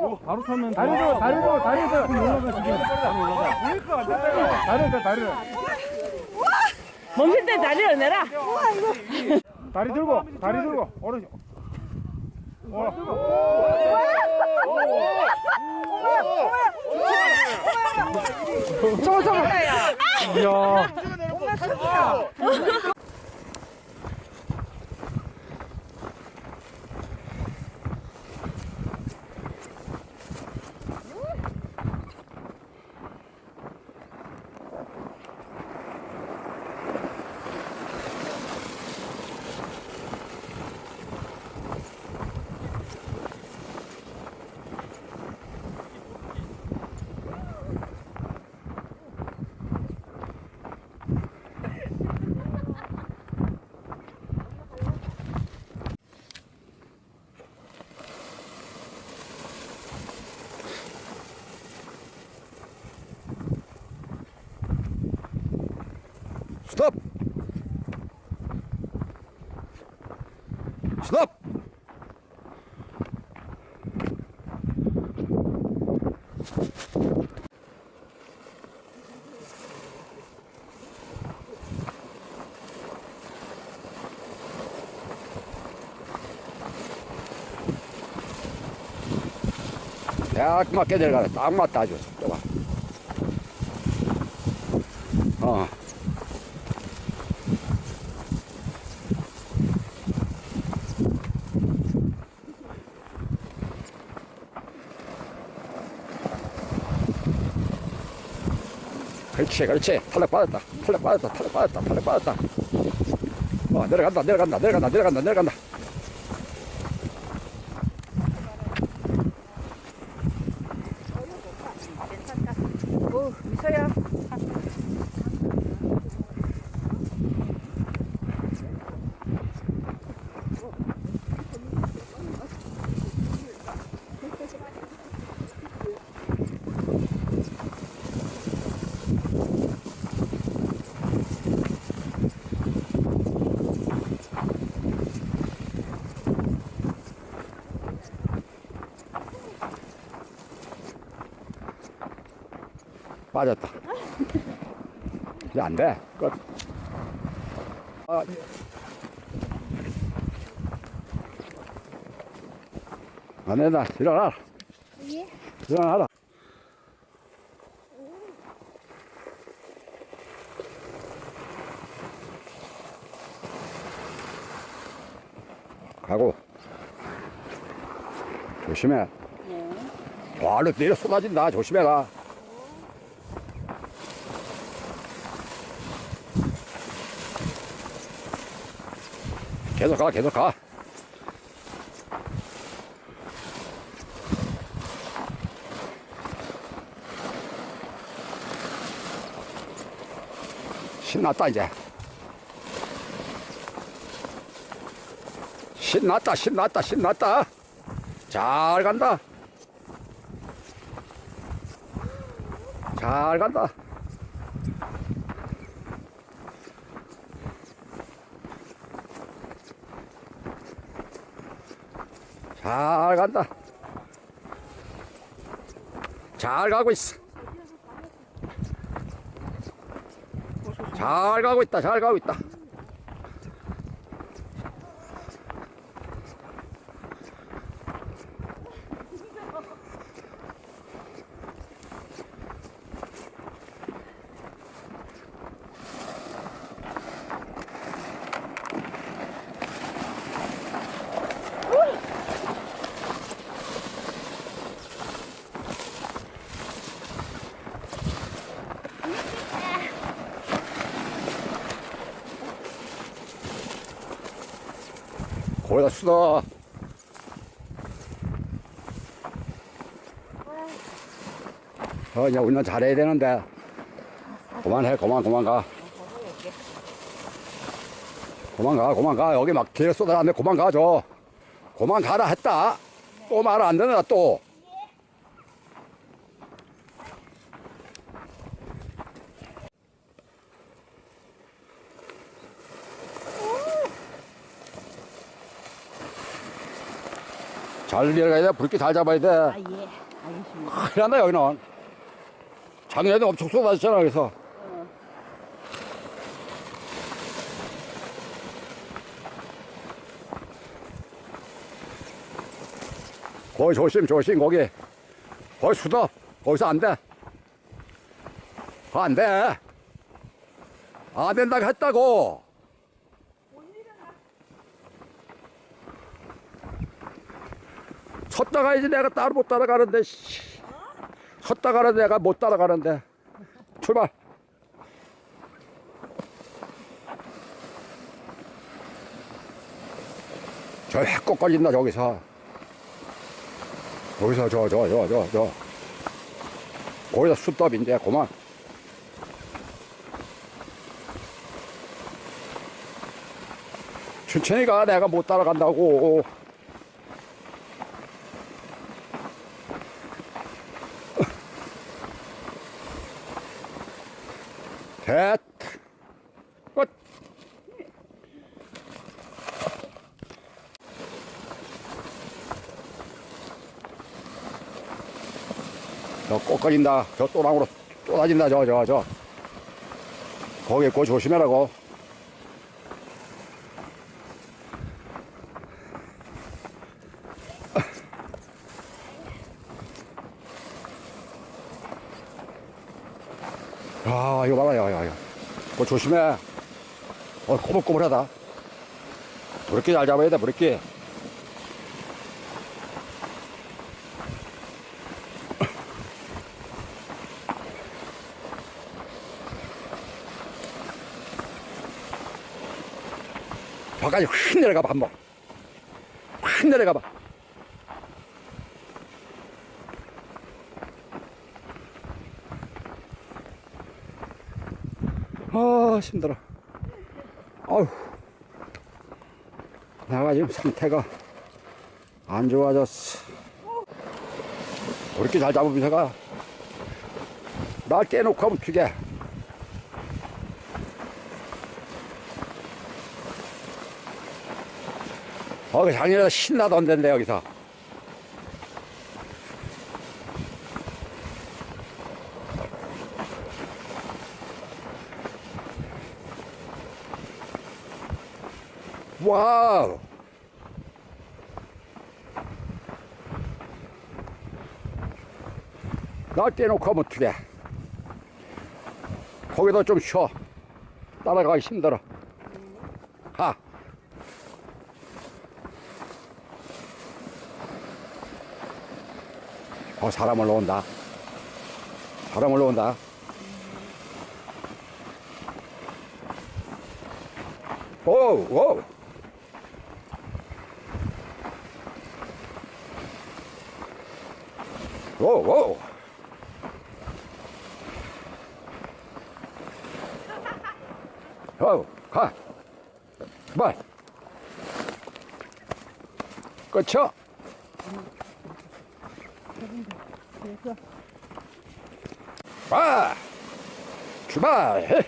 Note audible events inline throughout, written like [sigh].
바로 타면 다리 줘, 다리 줘, 다리 줘. 올라가 지금 바로 올라가 다리 줘, 다리 줘. 멈출 때 다리를 내라. 다리 들고, 다리 들고. 어. 저거, 저거. 이야. 스톱! 스톱! 딱 맞게 내려가네. 딱 맞다, 아주. 그렇지, 그렇지. 탈락 받았다. 탈락 받았다. 탈락 받았다. 탈락 받았다. 어, 내려간다, 내려간다, 내려간다, 내려간다, 내려간다. 빠졌다. 이제 안 돼. 끝. 아, 안 된다. 일어나. 일어나라. 가고. 조심해. 바로 내려 쏟아진다. 조심해라. 계속 가, 계속 가. 신났다, 이제. 신났다, 신났다, 신났다. 잘 간다. 잘 간다. 잘 간다. 잘 가고 있어. 잘 가고 있다. 잘 가고 있다. 수다. 어, 이제 운전 잘해야 되는데. 그만해, 그만, 그만 가. 그만 가, 그만 가. 여기 막 뒤에 쏟아놨네. 그만 가줘. 그만 가라 했다. 또 말 안 듣는다, 또. 잘 내려가야 돼. 붉게 잘 잡아야 돼. 아, 예. 알겠습니다. 큰일 난다, 여기는. 작년에도 엄청 쏟아졌잖아, 그래서. 거기 조심, 조심, 거기. 거기 수도. 거기서 안 돼. 안 돼. 안 된다고 했다고. 섰다 가야지 내가 따로 못 따라가는데, 씨. 섰다 가는 내가 못 따라가는데. 출발. 저 해꽃 걸린다, 저기서. 여기서 저, 저, 저, 저, 저. 거기다 숫더비인데, 그만. 천천히 가, 내가 못 따라간다고. 됐. 끝. 저꽃 걸린다. 저 또랑으로 쏟아진다. 저, 저, 저. 거기 그 조심해라고. 아, 이거 봐라, 야, 야, 야. 그거 조심해. 어, 꼬불꼬불하다. 브레끼 잘 잡아야 돼, 브레끼. 저까지 확 내려가봐, 한번. 확 내려가봐. 아, 힘들어. 아휴. 내가 지금 상태가 안 좋아졌어. 그렇게 잘 잡으면서가 날 깨놓고 하면 튀게. 어, 그 작년에 신나던데, 여기서. 와우. 날 떼놓고 하면 어떡해. 거기다 좀 쉬어. 따라가기 힘들어. 가. 어, 사람 올라온다. 사람 올라온다. 오, 오. 오, 오. 오, 가. 말. 끝이야. 와. 출발.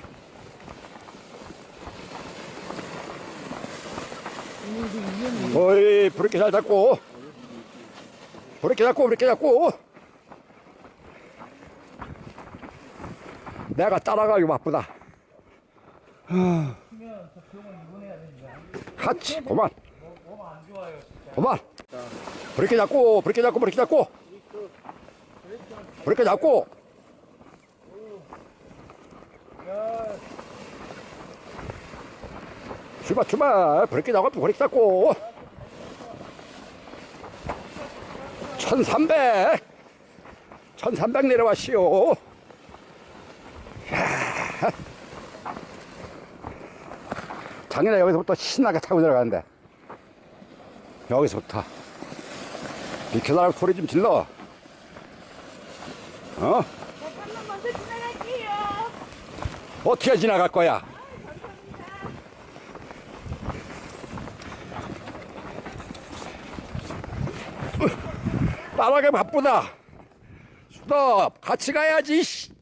어이, 브레이크 잘 잡고. 브레이크 잡고, 브레이크 잡고. 내가 따라가기 바쁘다. 같이, 그만. 그만. 브레이크 잡고, 브레이크 잡고, 브레이크 잡고. 브레이크 잡고. 출발, 출발. 브레이크 잡고, 브레이크 잡고. 1300. 1300 내려왔시오. 작년에 여기서부터 신나게 타고 내려가는데 여기서부터 비켜달라고 소리 좀 질러 어? 먼저 지나갈게요. 어떻게 지나갈 거야 따라가기 바쁘다 스톱 같이 가야지 씨.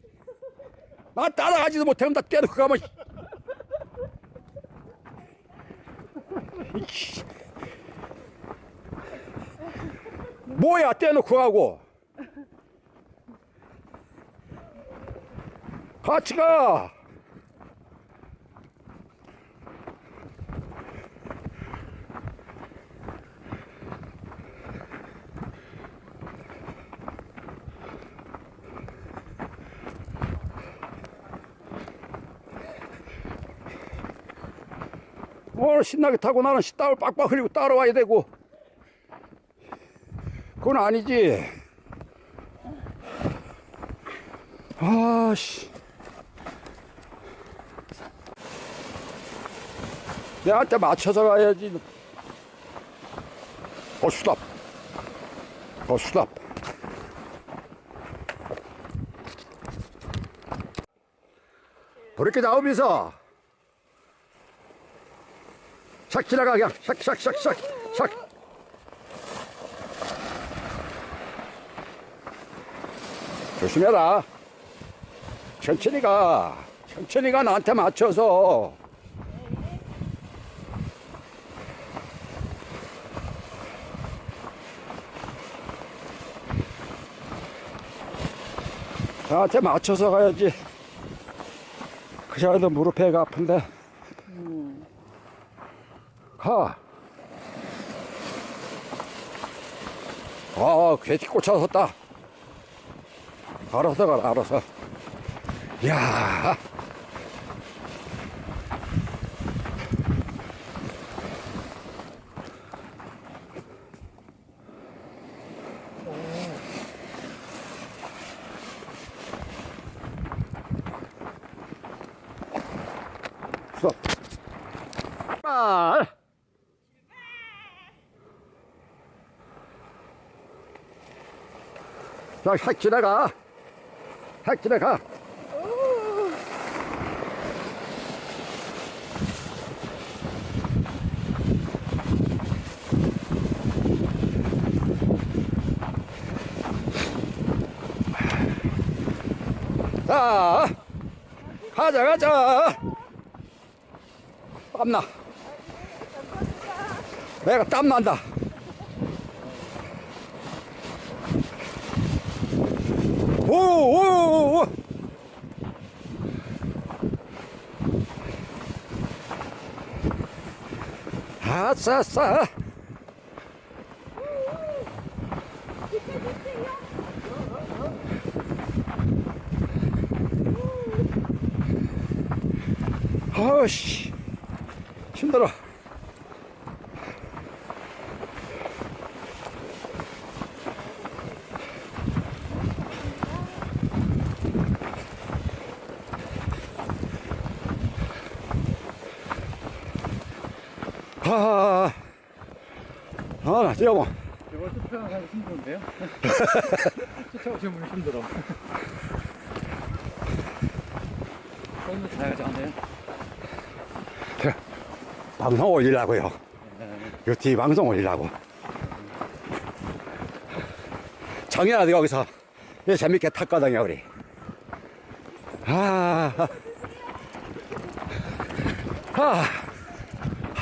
나 따라가지도 못하면 나 때려고 가면 뭐야 떼놓고 가고. 같이 가 오늘 신나게 타고 나는 땀을 빡빡 흘리고 따라와야 되고. 그건 아니지. 아씨. 내한테 맞춰서 가야지. 어 스탑 어 스탑 그렇게 나오면서 샥 지나가 그냥. 샥샥샥샥샥. 조심해라. 천천히 가 천천히 가 나한테 맞춰서. 나한테 맞춰서 가야지. 그자도 무릎에가 아픈데 가. 아, 괴티 꽂혀 섰다. 알아서 가라, 알아서. 야 스톱. 말. 자, 핵 지나가. 핵 지나가. 자, 가자, 가자. 땀나. 내가 땀난다. 오, 오, 오. 아싸싸. 아씨 힘들어. 아, 아, 나 뛰어봐. 이거 투표하기 힘든데요? [laughs] 쫓아오시면 힘들어. 손도 잘 가지 않아요? 방송 올리려고요. 유티 방송 올리려고. 정연아도 여기서 이거 재밌게 탔거든요, 우리. 아, 아,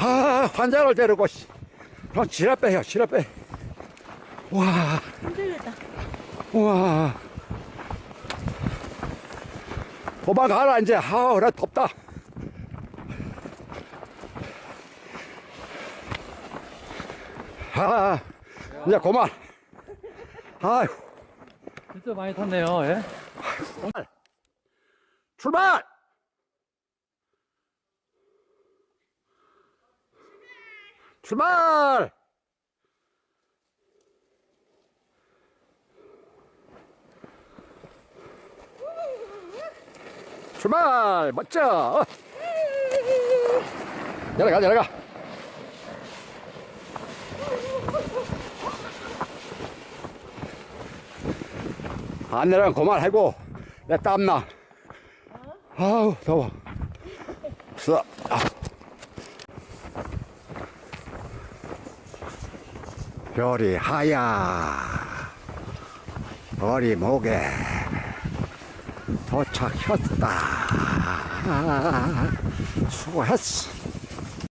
아, 환자를 데리고, 씨. 어, 지랄빼요, 지랄빼. 와, 힘들겠다. 와. 도망가라, 이제. 아, 그래, 덥다. 아, 이제 그만. 아휴, 진짜 많이 탔네요, 예? 출발! 출발! 출발! 멋져! 내려가, 내려가. 안 내려가 그만하고 내 땀나 아우 더워 쓰다 별이 하야. 머리 목에 도착했다. 수고했어